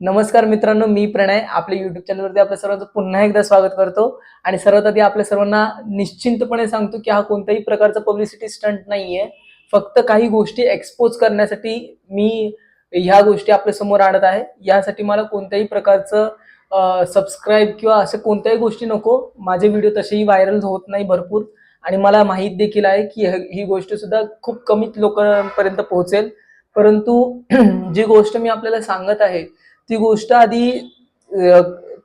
नमस्कार मित्रांनो मी प्रणय. आपल्या युट्यूब चॅनलवरती आपल्या सर्वांचं पुन्हा एकदा स्वागत करतो. आणि सर्वात आधी आपल्या सर्वांना निश्चिंतपणे सांगतो की हा कोणत्याही प्रकारचा पब्लिसिटी स्टंट नाहीये. फक्त काही गोष्टी एक्सपोज करण्यासाठी मी ह्या गोष्टी आपल्यासमोर आणत आहे. यासाठी मला कोणत्याही प्रकारचं सबस्क्राईब किंवा असं कोणत्याही गोष्टी नको. माझे व्हिडिओ तसेही व्हायरल होत नाही भरपूर. आणि मला माहीत देखील आहे की ही गोष्ट सुद्धा खूप कमीच लोकांपर्यंत पोहोचेल. परंतु जी गोष्ट मी आपल्याला सांगत आहे ती गोष्ट आधी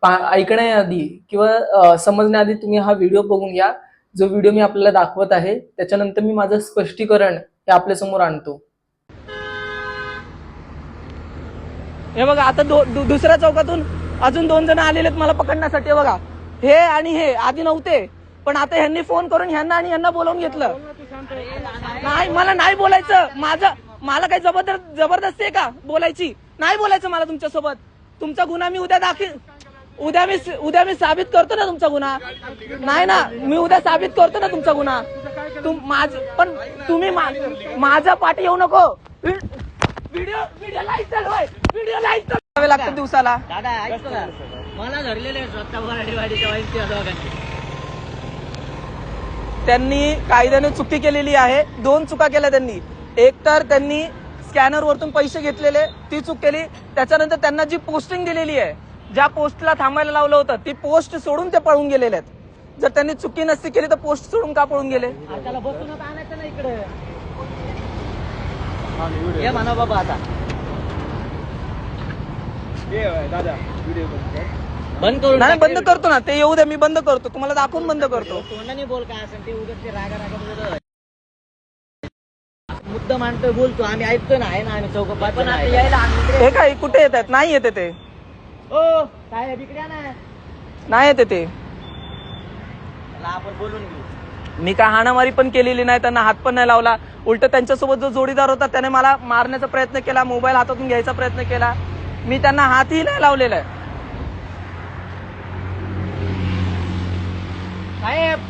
ऐकण्याआधी किंवा समजण्याआधी तुम्ही हा व्हिडिओ बघून घ्या. जो व्हिडिओ मी आपल्याला दाखवत आहे त्याच्यानंतर मी माझं स्पष्टीकरण हे आपल्यासमोर आणतो. हे बघा आता दुसऱ्या चौकातून अजून दोन जण आलेले आहेत मला पकडण्यासाठी बघा. हे आणि हे आधी नव्हते. पण आता ह्यांनी फोन करून ह्यांना आणि ह्यांना बोलावून घेतलं. नाही मला नाही बोलायचं. माझं मला काही जबरदस्त जबरदस्ती आहे का बोलायची? नाही बोलायचं मला तुमच्यासोबत. तुमचा गुन्हा मी उद्या दाखल उद्या मी उद्या मी साबित करतो ना तुमचा गुन्हा. नाही ना मी उद्या साबित करतो ना तुमचा गुन्हा. तुम माझ पण तुम्ही माझ्या पाठी येऊ नको. व्हिडिओ व्हिडिओ व्हिडिओ लाईक चालवावे लागतं दिवसाला. दादा ऐकतो का मला धरलेले त्यांनी कायद्याने चुकी केलेली आहे. दोन चुका केल्या त्यांनी. एक तर त्यांनी स्कॅनर वरतून पैसे घेतलेले ती चूक केली. त्याच्यानंतर त्यांना जी पोस्टिंग दिलेली आहे ज्या पोस्टला थांबायला लावलं होतं ती पोस्ट सोडून ते पळून गेलेले आहेत. जर त्यांनी चुकी नसती केली तर पोस्ट सोडून का पळून गेले? इकडे. ये म्हणा बाबा आता. बंद करून नाही बंद. करतो ना ते येऊ द्या मी बंद करतो. तुम्हाला दाखवून बंद करतो. तोंडाने बोल काय असेल ते उगाच ते रागा रागा मुद्दा मांडतोय बोलतो आम्ही ऐकतोय ना आहे ना आम्ही चौक पण आता यायला आम्ही हे काय कुठे येत आहेत नाही येते ते. ओ काय या ना. नाही येते ते. त्याला आपण बोलून घेऊ. मी काय हाणामारी पण केलेली नाही त्यांना हात पण नाही लावला. उलट त्यांच्यासोबत जो जोडीदार होता त्याने मला मारण्याचा प्रयत्न केला मोबाईल हातातून घ्यायचा प्रयत्न केला. मी त्यांना हातही नाही लावलेला आहे. साहेब.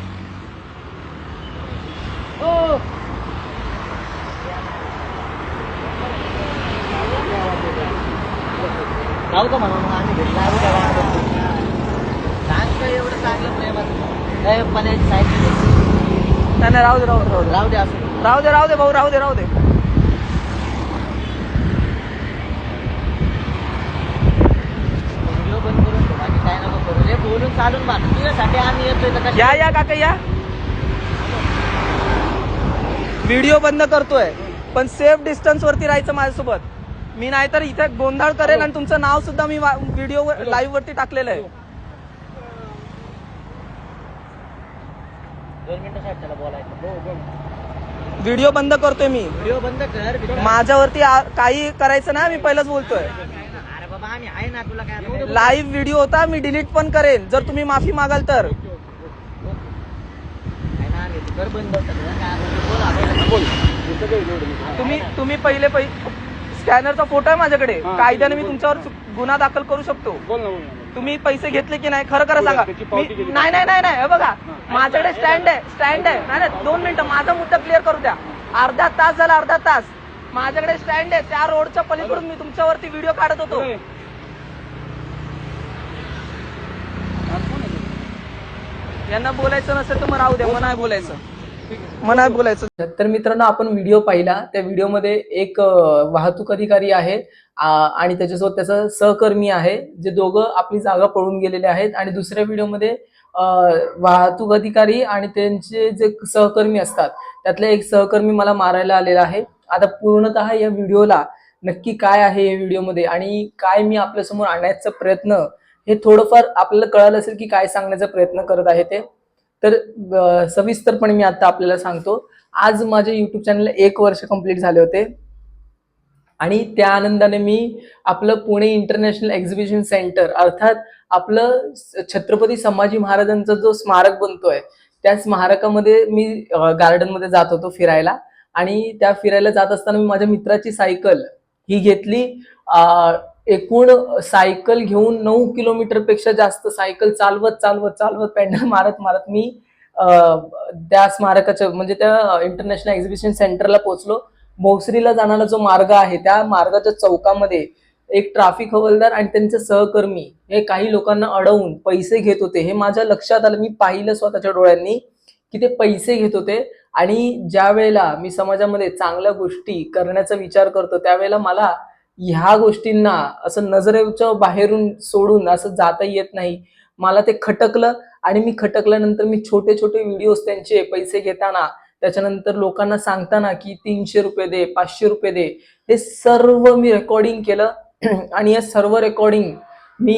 ओ जाऊ का म्हणून? मग आम्ही घरी लागू सांगतो एवढं चांगलं प्रेमात ए, नाही नाही, राहू दे राहू दे राहू दे. राहू दे असं. राहू दे राहू दे भाऊ राहू दे राहू दे. व्हिडिओ बंद करून ठेव बाकी काय नको करू. रे बोलून चालून बाकी तुझ्यासाठी आम्ही येतोय तर या या काका या. व्हिडिओ बंद करतोय पण सेफ डिस्टन्स वरती राहायचं माझ्यासोबत. मी नाहीतर इथे गोंधळ करेल आणि तुमचं नाव सुद्धा मी व्हिडिओ लाईव्ह वरती टाकलेलं आहे. व्हिडिओ बंद करतोय मी. व्हिडिओ बंद कर माझ्यावरती काही करायचं ना मी पहिलंच बोलतोय? लाईव्ह व्हिडिओ होता मी डिलीट पण करेन जर तुम्ही माफी मागाल तर. तुम्ही तुम्ही पहिले स्कॅनरचा फोटो आहे माझ्याकडे. कायद्याने मी तुमच्यावर गुन्हा दाखल करू शकतो. तुम्ही पैसे घेतले की नाही खरं खरं सांगा. मी- नाही नाही नाही नाही हे बघा. माझ्याकडे स्टँड आहे स्टँड आहे. नाही नाही दोन मिनिटं माझा मुद्दा क्लिअर करू द्या. अर्धा तास झाला अर्धा तास. माझ्याकडे स्टँड आहे त्या रोडच्या पलीकडून मी तुमच्यावरती व्हिडिओ काढत होतो. यांना बोलायचं नसेल तर मग राहू द्या मग नाही बोलायचं. मला बोलायचं. तर मित्रांनो आपण व्हिडिओ पाहिला. त्या व्हिडिओमध्ये एक वाहतूक अधिकारी आहे आणि त्याच्यासोबत त्याचा सहकर्मी आहे जे दोघं आपली जागा पळून गेलेले आहेत. आणि दुसऱ्या व्हिडिओमध्ये वाहतूक अधिकारी आणि त्यांचे जे सहकर्मी असतात त्यातले एक सहकर्मी मला मारायला आलेला आहे. आता पूर्णतः या व्हिडिओला नक्की काय आहे या व्हिडिओमध्ये आणि काय मी आपल्यासमोर आणण्याचा प्रयत्न हे थोडंफार आपल्याला कळालं असेल की काय सांगण्याचा प्रयत्न करत आहे ते. तर सविस्तरपणे मी आता आपल्याला सांगतो. आज माझ्या यूट्यूब चॅनलला एक वर्ष कंप्लीट झाले होते. आणि त्या आनंदाने मी आपलं पुणे इंटरनॅशनल एक्झिबिशन सेंटर अर्थात आपलं छत्रपती संभाजी महाराजांचा जो स्मारक बनतोय त्या स्मारकामध्ये मी गार्डनमध्ये जात होतो फिरायला. आणि त्या फिरायला जात असताना मी माझ्या मित्राची सायकल ही घेतली. एकूण सायकल घेऊन नऊ किलोमीटरपेक्षा जास्त सायकल चालवत चालवत चालवत पॅन्डल मारत मारत मी त्या स्मारकाच्या म्हणजे त्या इंटरनॅशनल एक्झिबिशन सेंटरला पोहोचलो. भोसरीला जाणारा जो मार्ग आहे त्या मार्गाच्या चौकामध्ये एक ट्राफिक हवालदार आणि त्यांचे सहकर्मी हे काही लोकांना अडवून पैसे घेत होते. हे माझ्या लक्षात आलं. मी पाहिलं स्वतःच्या डोळ्यांनी की ते पैसे घेत होते आणि ज्या वेळेला मी समाजामध्ये चांगल्या गोष्टी करण्याचा विचार करतो त्यावेळेला मला ह्या गोष्टींना असं नजरेच्या बाहेरून सोडून असं जाता येत नाही. मला ते खटकलं आणि मी खटकल्यानंतर मी छोटे छोटे व्हिडिओज त्यांचे पैसे घेताना त्याच्यानंतर लोकांना सांगताना की तीनशे रुपये दे पाचशे रुपये दे हे सर्व मी रेकॉर्डिंग केलं. आणि या सर्व रेकॉर्डिंग मी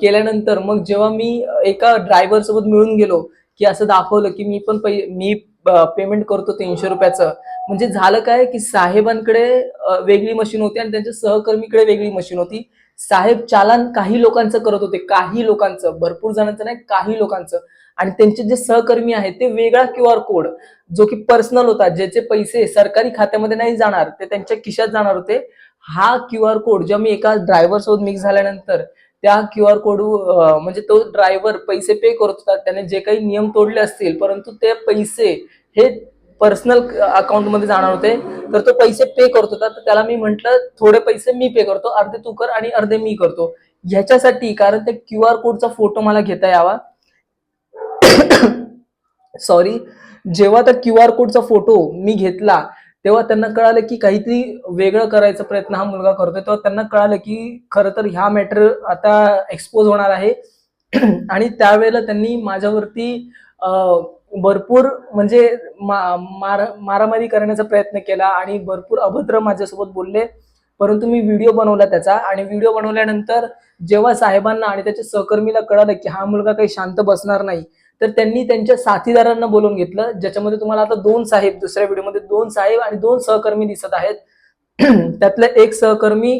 केल्यानंतर मग जेव्हा मी एका ड्रायव्हरसोबत मिळून गेलो की असं दाखवलं की मी पण पै मी पेमेंट करतो तीनशे रुपयाचं. म्हणजे झालं काय की साहेबांकडे वेगळी मशीन होती आणि त्यांच्या सहकर्मीकडे वेगळी मशीन होती. साहेब चालन काही लोकांचं करत होते काही लोकांचं. भरपूर जणांचं नाही काही लोकांचं. आणि त्यांचे जे सहकर्मी आहेत ते वेगळा क्यू आर कोड जो की पर्सनल होता ज्याचे पैसे सरकारी खात्यामध्ये नाही जाणार ते त्यांच्या खिशात जाणार होते. हा क्यू आर कोड जेव्हा मी एका ड्रायव्हर सोबत मिक्स झाल्यानंतर त्या क्यू आर कोड म्हणजे तो ड्रायव्हर पैसे पे करत होता त्याने जे काही नियम तोडले असतील परंतु ते पैसे हे पर्सनल अकाउंटमध्ये जाणार होते तर तो पैसे पे करत होता तर त्याला मी म्हंटल थोडे पैसे मी पे करतो अर्धे तू कर आणि अर्धे मी करतो. ह्याच्यासाठी कारण त्या क्यू आर कोडचा फोटो मला घेता यावा. सॉरी जेव्हा त्या क्यू आर कोडचा फोटो मी घेतला तेव्हा त्यांना कळालं की काहीतरी वेगळं करायचा प्रयत्न हा मुलगा करतोय. तेव्हा त्यांना कळालं की खरं तर ह्या मॅटर आता एक्सपोज होणार आहे. आणि त्यावेळेला त्यांनी माझ्यावरती भरपूर म्हणजे मा- मार मारामारी करण्याचा प्रयत्न केला आणि भरपूर अभद्र माझ्यासोबत बोलले. परंतु मी व्हिडिओ बनवला त्याचा आणि व्हिडिओ बनवल्यानंतर जेव्हा साहेबांना आणि त्याच्या सहकर्मीला कळालं की हा मुलगा काही शांत बसणार नाही तर त्यांनी त्यांच्या साथीदारांना बोलवून घेतलं ज्याच्यामध्ये तुम्हाला आता दोन साहेब दुसऱ्या व्हिडिओमध्ये दोन साहेब आणि दोन सहकर्मी दिसत आहेत. त्यातले एक सहकर्मी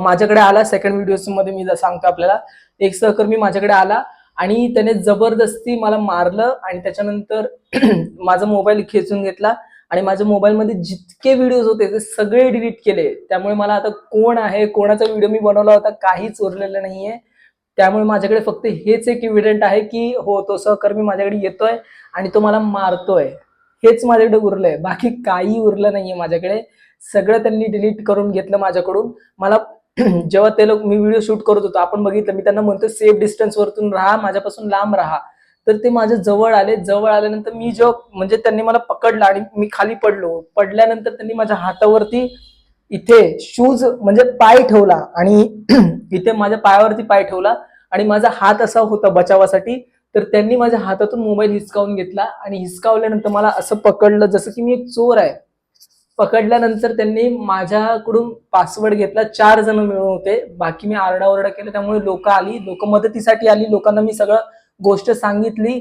माझ्याकडे आला सेकंड व्हिडिओमध्ये मी जर सांगतो आपल्याला एक सहकर्मी माझ्याकडे आला आणि त्याने जबरदस्ती मला मारलं आणि त्याच्यानंतर माझा मोबाईल खेचून घेतला आणि माझ्या मोबाईलमध्ये जितके व्हिडिओज होते ते सगळे डिलीट केले. त्यामुळे मला आता कोण आहे कोणाचा व्हिडिओ मी बनवला होता काहीच उरलेलं नाहीये. त्यामुळे माझ्याकडे फक्त हेच एक इव्हिडंट आहे की हो तो सहकर्मी माझ्याकडे येतोय आणि तो मला मारतोय. हेच माझ्याकडे उरलंय. बाकी काही उरलं नाहीये माझ्याकडे. सगळं त्यांनी डिलीट करून घेतलं माझ्याकडून. मला जेव्हा ते लोक मी व्हिडिओ शूट करत होतो आपण बघितलं मी त्यांना म्हणतो सेफ डिस्टन्स वरतून राहा माझ्यापासून लांब राहा. तर ते माझ्या जवळ आले. जवळ आल्यानंतर मी जेव्हा म्हणजे त्यांनी मला पकडलं आणि मी खाली पडलो. पडल्यानंतर त्यांनी माझ्या हातावरती इथे शूज म्हणजे पाय ठेवला आणि इथे माझ्या पायावरती पाय ठेवला आणि माझा हात असा होता बचावासाठी तर त्यांनी माझ्या हातातून मोबाईल हिसकावून घेतला आणि हिसकावल्यानंतर मला असं पकडलं जसं की मी एक चोर आहे. पकडल्यानंतर त्यांनी माझ्याकडून पासवर्ड घेतला चार जण मिळून होते. बाकी मी आरडाओरडा केलं त्यामुळे लोक आली लोक मदतीसाठी आली लोकांना मी सगळं गोष्ट सांगितली.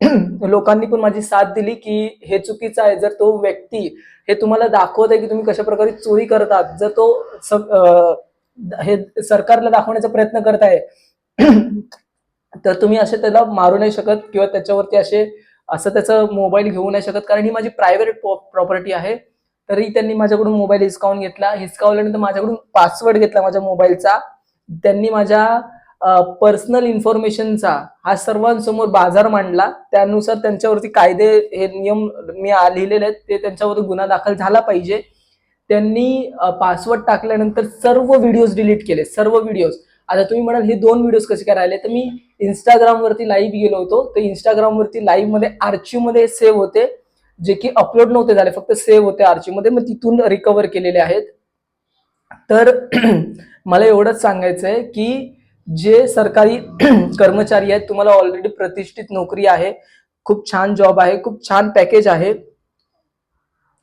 लोकांनी पण माझी साथ दिली की हे चुकीचं आहे. जर तो व्यक्ती हे तुम्हाला दाखवत आहे की तुम्ही कशा प्रकारे चोरी करतात जर तो हे सरकारला दाखवण्याचा प्रयत्न करत आहे तर तुम्ही असे त्याला मारू नाही शकत किंवा त्याच्यावरती असे असं त्याचं मोबाईल घेऊ नाही शकत. कारण ही माझी प्रायव्हेट प्रॉपर्टी आहे. तरी त्यांनी माझ्याकडून मोबाईल हिसकावून घेतला. हिसकावल्यानंतर माझ्याकडून पासवर्ड घेतला माझ्या मोबाईलचा. त्यांनी माझ्या पर्सनल इन्फॉर्मेशनचा हा सर्वांसमोर बाजार मांडला. त्यानुसार त्यांच्यावरती कायदे हे नियम मी लिहिलेले आहेत. ते त्यांच्यावरती गुन्हा दाखल झाला पाहिजे. त्यांनी पासवर्ड टाकल्यानंतर सर्व व्हिडिओज डिलीट केले. सर्व व्हिडिओज आता तुम्ही म्हणाल हे दोन व्हिडिओज कसे काय राहिले? तर मी इंस्टाग्रामवरती लाईव्ह गेलो होतो. तर इंस्टाग्रामवरती लाईव्हमध्ये आर्चीमध्ये सेव्ह होते जे की अपलोड नव्हते झाले. फक्त सेव्ह होते आर्चीमध्ये मग तिथून रिकवर केलेले आहेत. तर मला एवढंच सांगायचं आहे की जे सरकारी कर्मचारी आहेत तुम्हाला ऑलरेडी प्रतिष्ठित नोकरी आहे खूप छान जॉब आहे खूप छान पॅकेज आहे.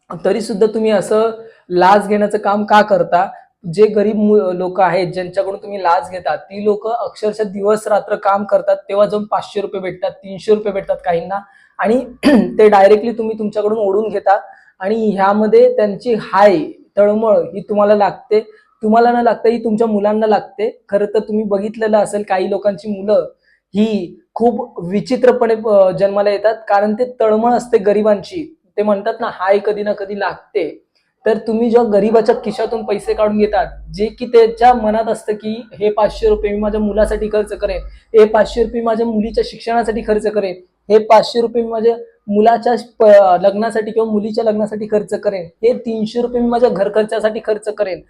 तरी सुद्धा तुम्ही असं लाच घेण्याचं काम का करता? जे गरीब लोक आहेत ज्यांच्याकडून तुम्ही लाच घेता ती लोक अक्षरशः दिवस रात्र काम करतात तेव्हा जाऊन पाचशे रुपये भेटतात तीनशे रुपये भेटतात काहींना आणि ते डायरेक्टली तुम्ही तुमच्याकडून ओढून घेता आणि ह्यामध्ये त्यांची हाय तळमळ ही तुम्हाला लागते. तुम्हाला न लागता ही तुमच्या मुलांना लागते. खरं तर तुम्ही बघितलेलं असेल काही लोकांची मुलं ही खूप विचित्रपणे जन्माला येतात. कारण ते तळमळ असते गरिबांची. ते म्हणतात ना हाय कधी ना कधी लागते. तर तुम्ही जेव्हा गरीबाच्या खिशातून पैसे काढून घेतात जे की त्याच्या मनात असतं की हे पाचशे रुपये मी माझ्या मुलासाठी खर्च करेन. हे पाचशे रुपये माझ्या मुलीच्या शिक्षणासाठी खर्च करेन. हे पाचशे रुपये मी माझ्या मुलाच्या लग्नासाठी किंवा मुलीच्या लग्नासाठी खर्च करेन. हे तीनशे रुपये मी माझ्या घर खर्चासाठी खर्च करेन.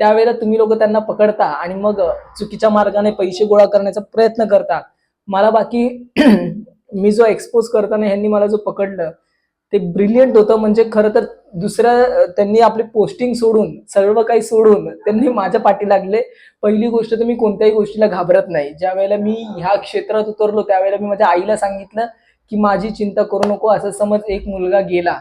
त्यावेळेला तुम्ही लोक त्यांना पकडता आणि मग चुकीच्या मार्गाने पैसे गोळा करण्याचा प्रयत्न करता. मला बाकी मी जो एक्सपोज करताना ह्यांनी मला जो पकडलं ते ब्रिलियंट होतं. म्हणजे खरं तर दुसऱ्या त्यांनी आपली पोस्टिंग सोडून सर्व काही सोडून त्यांनी माझ्या पाठी लागले. पहिली गोष्ट तर मी कोणत्याही गोष्टीला घाबरत नाही. ज्या वेळेला मी ह्या क्षेत्रात उतरलो त्यावेळेला मी माझ्या आईला सांगितलं की माझी चिंता करू नको. असं समज एक मुलगा गेला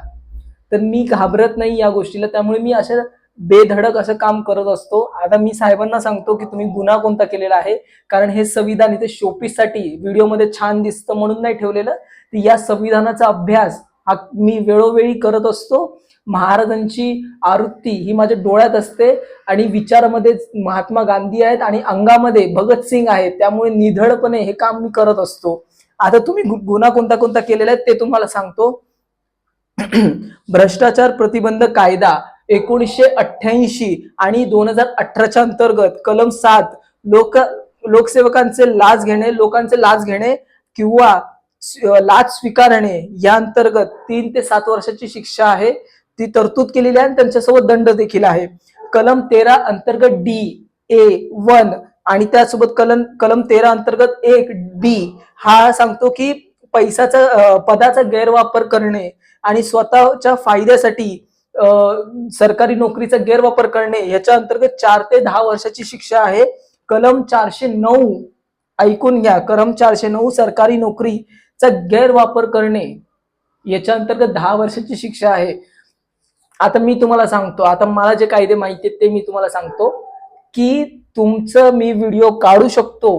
तर मी घाबरत नाही या गोष्टीला. त्यामुळे मी अशा बेधडक असं काम करत असतो. आता मी साहेबांना सांगतो की तुम्ही गुन्हा कोणता केलेला आहे? कारण हे संविधान इथे शोपीससाठी व्हिडिओमध्ये छान दिसतं म्हणून नाही ठेवलेलं. तर या संविधानाचा अभ्यास हा मी वेळोवेळी करत असतो. महाराजांची आवृत्ती ही माझ्या डोळ्यात असते आणि विचारामध्ये महात्मा गांधी आहेत आणि अंगामध्ये भगतसिंग आहेत. त्यामुळे निधडपणे हे काम मी करत असतो. आता तुम्ही गु- गुन्हा कोणता कोणता केलेला आहे ते तुम्हाला सांगतो. भ्रष्टाचार प्रतिबंध कायदा एकोणीसशे अठ्ठ्याऐंशी आणि दोन हजार अठराच्या अंतर्गत कलम सात लोक लोकसेवकांचे लाच घेणे लोकांचे लाच घेणे किंवा लाच स्वीकारणे या अंतर्गत तीन ते सात वर्षाची शिक्षा आहे. ती तरतूद केलेली आहे आणि त्यांच्यासोबत दंड देखील आहे. कलम तेरा अंतर्गत डी ए वन आणि त्यासोबत कलम कलम तेरा अंतर्गत एक बी हा सांगतो की पैशाचा पदाचा गैरवापर करणे आणि स्वतःच्या फायद्यासाठी सरकारी नोकरीचा गैरवापर करणे याच्या अंतर्गत चार ते दहा वर्षाची शिक्षा आहे. कलम चारशे नऊ ऐकून घ्या. कलम चारशे नऊ सरकारी नोकरीचा गैरवापर करणे याच्या अंतर्गत दहा वर्षाची शिक्षा आहे. आता मी तुम्हाला सांगतो आता मला जे कायदे माहिती आहेत ते मी तुम्हाला सांगतो की तुमचं मी व्हिडिओ काढू शकतो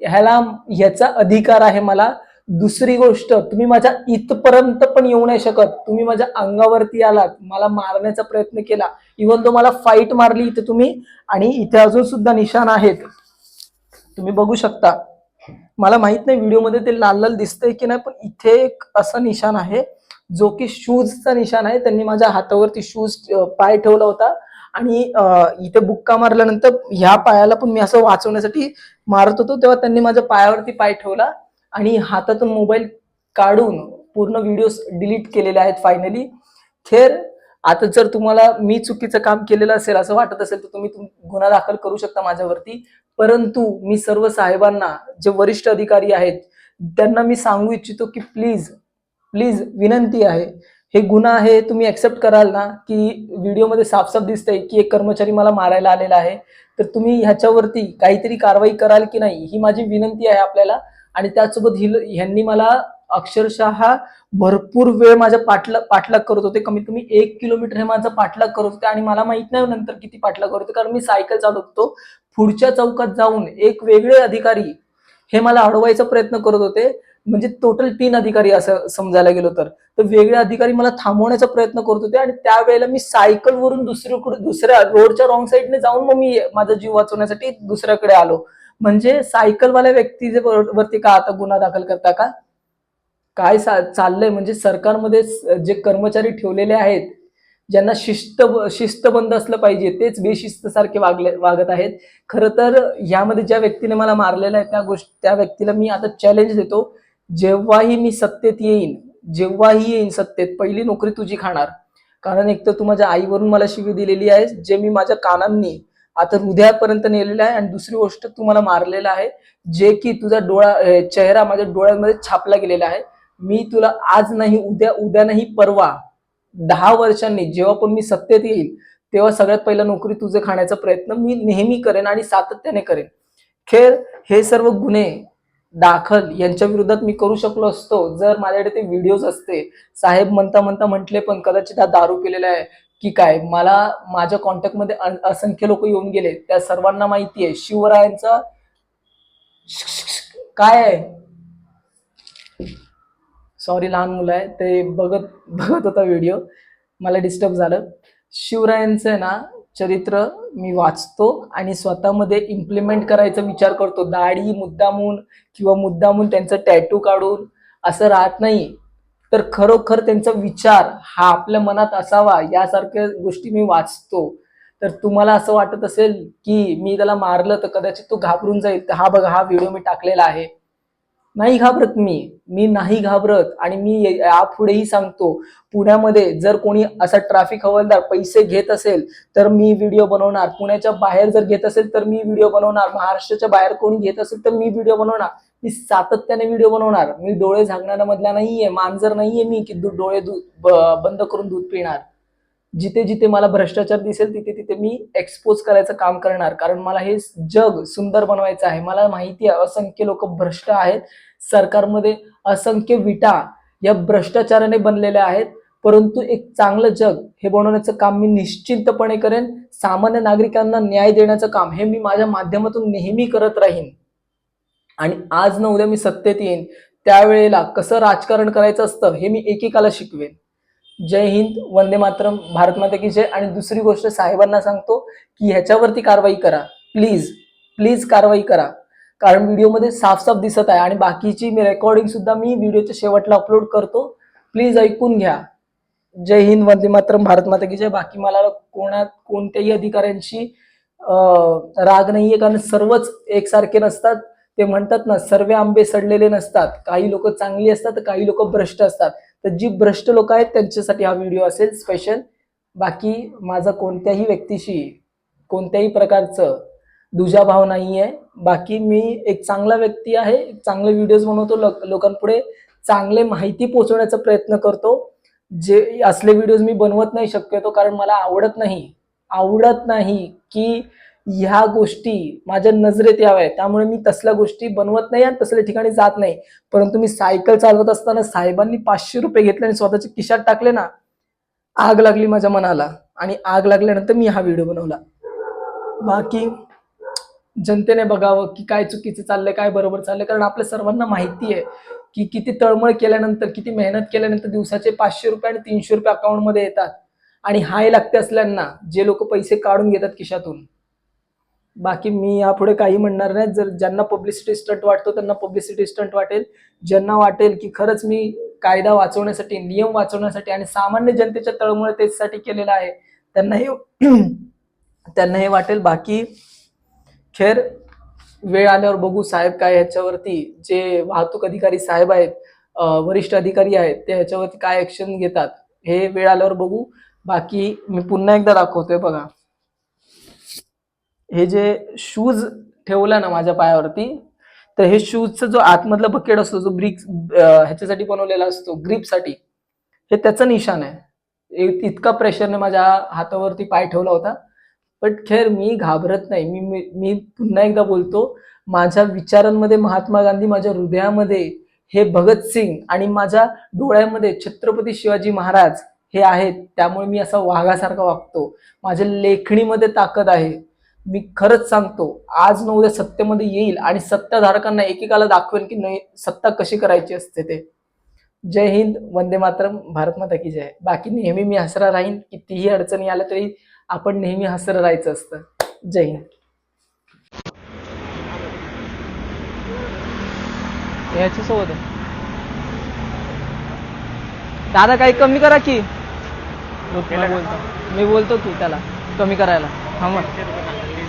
ह्याला ह्याचा अधिकार आहे मला. दुसरी गोष्ट तुम्ही माझ्या इथपर्यंत पण येऊ नाही शकत. तुम्ही माझ्या अंगावरती आलात. मला मारण्याचा प्रयत्न केला. इव्हन तो मला फाईट मारली इथे तुम्ही आणि इथे अजून सुद्धा निशाण आहेत. तुम्ही बघू शकता. मला माहीत नाही व्हिडिओमध्ये ते लाल लाल दिसतंय की नाही पण इथे एक असं निशाण आहे जो की शूजचा निशाण आहे. त्यांनी माझ्या हातावरती शूज पाय ठेवला होता. आणि इथे बुक्का मारल्यानंतर ह्या पायाला पण मी असं वाचवण्यासाठी मारत होतो. तेव्हा त्यांनी माझ्या पायावरती पाय ठेवला. आणि हातातून मोबाईल काढून पूर्ण व्हिडिओ डिलीट केलेले आहेत फायनली खेर आता जर तुम्हाला मी चुकीचं काम केलेलं असेल असं वाटत असेल तर तुम्ही तुम- गुन्हा दाखल करू शकता माझ्यावरती. परंतु मी सर्व साहेबांना जे वरिष्ठ अधिकारी आहेत त्यांना मी सांगू इच्छितो की प्लीज प्लीज विनंती आहे. हे गुन्हा आहे तुम्ही ऍक्सेप्ट कराल ना की व्हिडिओमध्ये साफसाफ दिसतंय की एक कर्मचारी मला मारायला आलेला आहे. तर तुम्ही ह्याच्यावरती काहीतरी कारवाई कराल की नाही ही माझी विनंती आहे आपल्याला. आणि त्याचसोबत हिल ह्यांनी मला अक्षरशः भरपूर वेळ माझ्या पाठला पाठलाग करत होते. कमीत कमी एक किलोमीटर हे माझा पाठलाग करत होते आणि मला माहीत नाही नंतर किती पाठलाग करत होते कारण मी सायकल चालवत होतो. पुढच्या चौकात जाऊन एक वेगळे अधिकारी हे मला अडवायचा प्रयत्न करत होते. म्हणजे टोटल तीन अधिकारी असं समजायला गेलो तर. तर वेगळे अधिकारी मला थांबवण्याचा प्रयत्न करत होते आणि त्यावेळेला मी सायकलवरून दुसरीकडे दुसऱ्या रोडच्या रॉंग साईडने जाऊन मग मी माझा जीव वाचवण्यासाठी दुसऱ्याकडे आलो. म्हणजे सायकलवाल्या व्यक्ती जे वरती का आता गुन्हा दाखल करता का? काय चाललंय? म्हणजे सरकारमध्ये जे कर्मचारी ठेवलेले आहेत ज्यांना शिस्त शिस्तबंद असलं पाहिजे तेच बेशिस्त सारखे वागले वागत आहेत. खरं तर यामध्ये ज्या व्यक्तीने मला मारलेलं आहे त्या गोष्ट त्या व्यक्तीला मी आता चॅलेंज देतो. जेव्हाही मी सत्तेत येईन जेव्हाही येईन सत्तेत पहिली नोकरी तुझी खाणार. कारण एक तर तू माझ्या आईवरून मला शिवी दिलेली आहे जे मी माझ्या कानांनी आता हृदयापर्यंत नेलेलं आहे. आणि दुसरी गोष्ट तू मला मारलेलं आहे जे की तुझा डोळा चेहरा माझ्या डोळ्यांमध्ये छापला गेलेला आहे. मी तुला आज नाही उद्या उद्या नाही परवा दहा वर्षांनी जेव्हा पण मी सत्तेत येईल तेव्हा सगळ्यात पहिला नोकरी तुझे खाण्याचा प्रयत्न मी नेहमी करेन आणि सातत्याने करेन. खेर हे सर्व गुन्हे दाखल यांच्या विरोधात मी करू शकलो असतो. जर माझ्याकडे ते व्हिडिओज असते साहेब म्हणता म्हणता म्हटले पण कदाचित हा दारू पिलेला आहे. की काय? मला माझ्या कॉन्टॅक्टमध्ये असंख्य लोक येऊन गेले. त्या सर्वांना माहिती आहे. शिवरायांचा काय आहे? सॉरी लहान मुलं आहे. ते बघत बघत होता व्हिडिओ मला डिस्टर्ब झालं. शिवरायांचं आहे ना चरित्र मी वाचतो आणि स्वतःमध्ये इम्प्लिमेंट करायचा विचार करतो. दाढी मुद्दामून किंवा मुद्दामून त्यांचं टॅटू काढून असं राहत नाही तर खरोखर त्यांचा विचार हा आपल्या मनात असावा यासारख्या गोष्टी मी वाचतो. तर तुम्हाला असं वाटत असेल की मी त्याला मारलं तर कदाचित तो घाबरून जाईल. तर हा बघा हा व्हिडिओ मी टाकलेला आहे. नाही घाबरत मी. मी नाही घाबरत आणि मी यापुढेही सांगतो पुण्यामध्ये जर कोणी असा ट्रॅफिक हवालदार पैसे घेत असेल तर मी व्हिडिओ बनवणार. पुण्याच्या बाहेर जर घेत असेल तर मी व्हिडिओ बनवणार. महाराष्ट्राच्या बाहेर कोणी घेत असेल तर मी व्हिडिओ बनवणार. मी सातत्याने व्हिडिओ बनवणार. मी डोळे झाकणाऱ्या मधला नाहीये मांजर नाहीये मी की दू- डोळे दूध बंद करून दूध पिणार. जिथे जिथे मला भ्रष्टाचार दिसेल तिथे तिथे मी एक्सपोज करायचं काम करणार. कारण मला हे जग सुंदर बनवायचं आहे. मला माहिती आहे असंख्य लोक भ्रष्ट आहेत. सरकारमध्ये असंख्य विटा या भ्रष्टाचाराने बनलेल्या आहेत. परंतु एक चांगलं जग हे बनवण्याचं काम मी निश्चितपणे करेन. सामान्य नागरिकांना न्याय देण्याचं काम हे मी माझ्या माध्यमातून नेहमी करत राहीन. आणि आज न उद्या मी सत्तेत येईन त्यावेळेला कसं राजकारण करायचं असतं हे मी एकेकाला शिकवेन. जय हिंद वंदे मातरम भारत माता की जय. आणि दुसरी गोष्ट साहेबांना सांगतो की ह्याच्यावरती कारवाई करा. प्लीज प्लीज कारवाई करा. कारण व्हिडिओमध्ये साफ साफ दिसत आहे आणि बाकीची मी रेकॉर्डिंग सुद्धा मी व्हिडिओच्या शेवटला अपलोड करतो. प्लीज ऐकून घ्या. जय हिंद वंदे मातरम भारत माता की जय. बाकी मला कोणा कोणत्याही अधिकाऱ्यांची राग नाहीये कारण सर्वच एकसारखे नसतात. ते म्हणतात ना सर्व आंबे सडलेले नसतात. काही लोक चांगली असतात तर काही लोक भ्रष्ट असतात. तर जी भ्रष्ट लोक आहेत त्यांच्यासाठी हा व्हिडिओ असेल स्पेशल बाकी माझा कोणत्याही व्यक्तीशी कोणत्याही प्रकारचं दुजाभाव नाही आहे बाकी मी एक चांगला व्यक्ती आहे एक चांगले व्हिडिओज बनवतो लोक लोकांपुढे चांगले माहिती पोहोचवण्याचा प्रयत्न करतो. जे असले व्हिडिओज मी बनवत नाही शक्यतो कारण मला आवडत नाही. आवडत नाही की ह्या गोष्टी माझ्या नजरेत याव्या त्यामुळे मी तसल्या गोष्टी बनवत नाही आणि तसल्या ठिकाणी जात नाही. परंतु मी सायकल चालवत असताना साहेबांनी पाचशे रुपये घेतले आणि स्वतःच्या खिशात टाकले ना आग लागली माझ्या मनाला. आणि आग लागल्यानंतर मी हा व्हिडिओ बनवला. बाकी जनतेने बघावं की काय चुकीचं चाललंय काय बरोबर चाललंय. कारण आपल्या सर्वांना माहिती आहे की किती तळमळ केल्यानंतर किती मेहनत केल्यानंतर दिवसाचे पाचशे रुपये आणि तीनशे रुपये अकाउंटमध्ये येतात. आणि हाय लागते असल्यांना जे लोक पैसे काढून घेतात खिशातून. बाकी मी यापुढे काही म्हणणार नाही. जर ज्यांना पब्लिसिटी स्टंट वाटतो त्यांना पब्लिसिटी स्टंट वाटेल. ज्यांना वाटेल की खरंच मी कायदा वाचवण्यासाठी नियम वाचवण्यासाठी आणि सामान्य जनतेच्या तळमळतेसाठी केलेलं आहे त्यांना हे त्यांना हे वाटेल. बाकी खेर वेळ आल्यावर बघू साहेब काय ह्याच्यावरती जे वाहतूक अधिकारी साहेब आहेत वरिष्ठ अधिकारी आहेत ते ह्याच्यावरती काय ऍक्शन घेतात हे वेळ आल्यावर बघू. बाकी मी पुन्हा एकदा दाखवतोय बघा. हे जे शूज ठेवला ना माझ्या पायावरती तर हे शूजचा जो आतमधला बकेट असतो जो ब्रिक ह्याच्यासाठी बनवलेला असतो ग्रीपसाठी हे त्याचं निशाण आहे. इतका प्रेशरने माझ्या हातावरती पाय ठेवला होता. बट खेर मी घाबरत नाही. मी मी मी पुन्हा एकदा बोलतो माझ्या विचारांमध्ये महात्मा गांधी माझ्या हृदयामध्ये हे भगतसिंग आणि माझ्या डोळ्यामध्ये छत्रपती शिवाजी महाराज हे आहेत त्यामुळे मी असा वाघासारखा वागतो. माझ्या लेखणीमध्ये ताकद आहे. मी खरंच सांगतो आज न उद्या सत्तेमध्ये येईल आणि सत्ताधारकांना एकेकाला दाखवेल की नाही सत्ता कशी करायची असते ते. जय हिंद वंदे मातरम भारत माता की जय. बाकी नेहमी मी हसरा राहीन कितीही अडचणी आल्या तरी आपण नेहमी हसरं राहायचं असतं. जय हिंद. याच्यासोबत आहे. दादा काही कमी करा की. लोक मी बोलतो. मी बोलतो की त्याला. कमी करायला. हा मग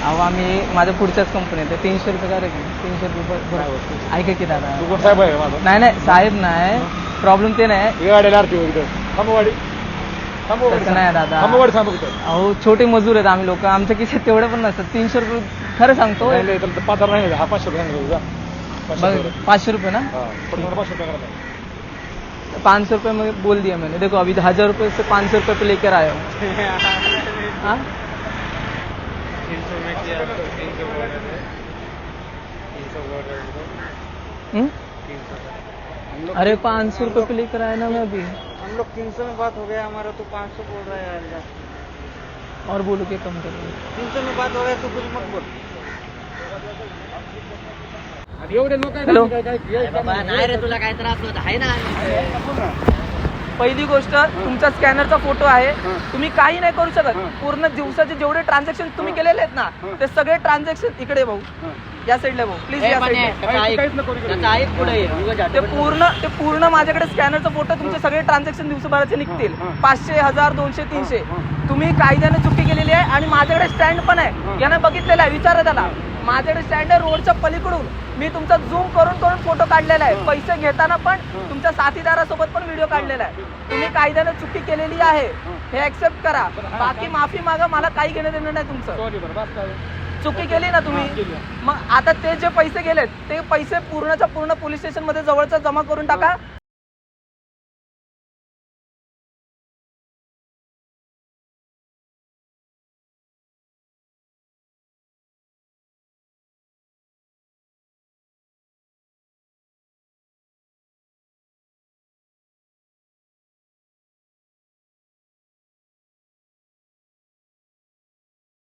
अहो आम्ही माझ्या पुढच्याच कंपनीत आहे. तीनशे रुपये करा की तीनशे रुपये बरं. ऐका की दादा. तू कोण साहेब आहे का माझा? नाही नाही साहेब नाही. प्रॉब्लेम ते नाही. ही गाडीला आरती होईल थांबवाडी थांबवाडी तसं नाही दादा. थांबवाडी सांगू कुठं अहो छोटे मजूर आहेत आम्ही लोक. आमच्या खिशात तेवढे पण नसतात तीनशे रुपये खरं सांगतो. नाही नाही, तर पाच हजार नाही हा पाचशे रुपये सांगितलं तुझा पाचशे बघ रुपये. पाचशे रुपये ना? हा, पण मला पाचशे रुपये करायला पाँच सौ रुपये में बोल दिया मैंने. देखो अभी हजार रुपये से पाँच सौ रुपये पे लेकर आया हूँ. हाँ? हम्म? अरे पाँच सौ रुपये पे लेकर आया ना मैं अभी। हम लोग तीन सौ में बात हो गया हमारा तो पाँच सौ बोल रहा है यार और बोलो क्या कम करो। तीन सौ में बात हो गया तो कुछ मत बोल। Hello. नाही रे तुला काय त्रास होत आहे ना। पहिली गोष्ट तुमच्या स्कॅनरचा फोटो आहे. तुम्ही काही नाही करू शकत. पूर्ण दिवसाचे जेवढे ट्रान्झॅक्शन तुम्ही केलेले आहेत ना ते सगळे ट्रान्झॅक्शन इकडे भाऊ. या साईडला भाऊ. प्लीज या साईडला ते पूर्ण ते पूर्ण माझ्याकडे स्कॅनरचा फोटो तुमचे सगळे ट्रान्झॅक्शन दिवसभराचे निघतील. पाचशे हजार दोनशे तीनशे. तुम्ही कायद्याने चुकी केलेली आहे आणि माझ्याकडे स्टँड पण आहे. यानं बघितलेला आहे. विचारा त्याला. माझ्याकडे स्टँड रोडच्या पलीकडून. मी तुमचा झूम करून करून फोटो काढलेला आहे. पैसे घेताना पण तुमच्या साथीदारासोबत पण व्हिडिओ काढलेला आहे. तुम्ही कायद्याने चुकी केलेली आहे. हे. ऍक्सेप्ट करा. बाकी माफी मागा मला काही घेणं देणं नाही तुमचं. चुकी केली ना तुम्ही? मग आता ते जे पैसे गेलेत ते पैसे पूर्णच्या पूर्ण पोलीस स्टेशनमध्ये जवळचा जमा करून टाका.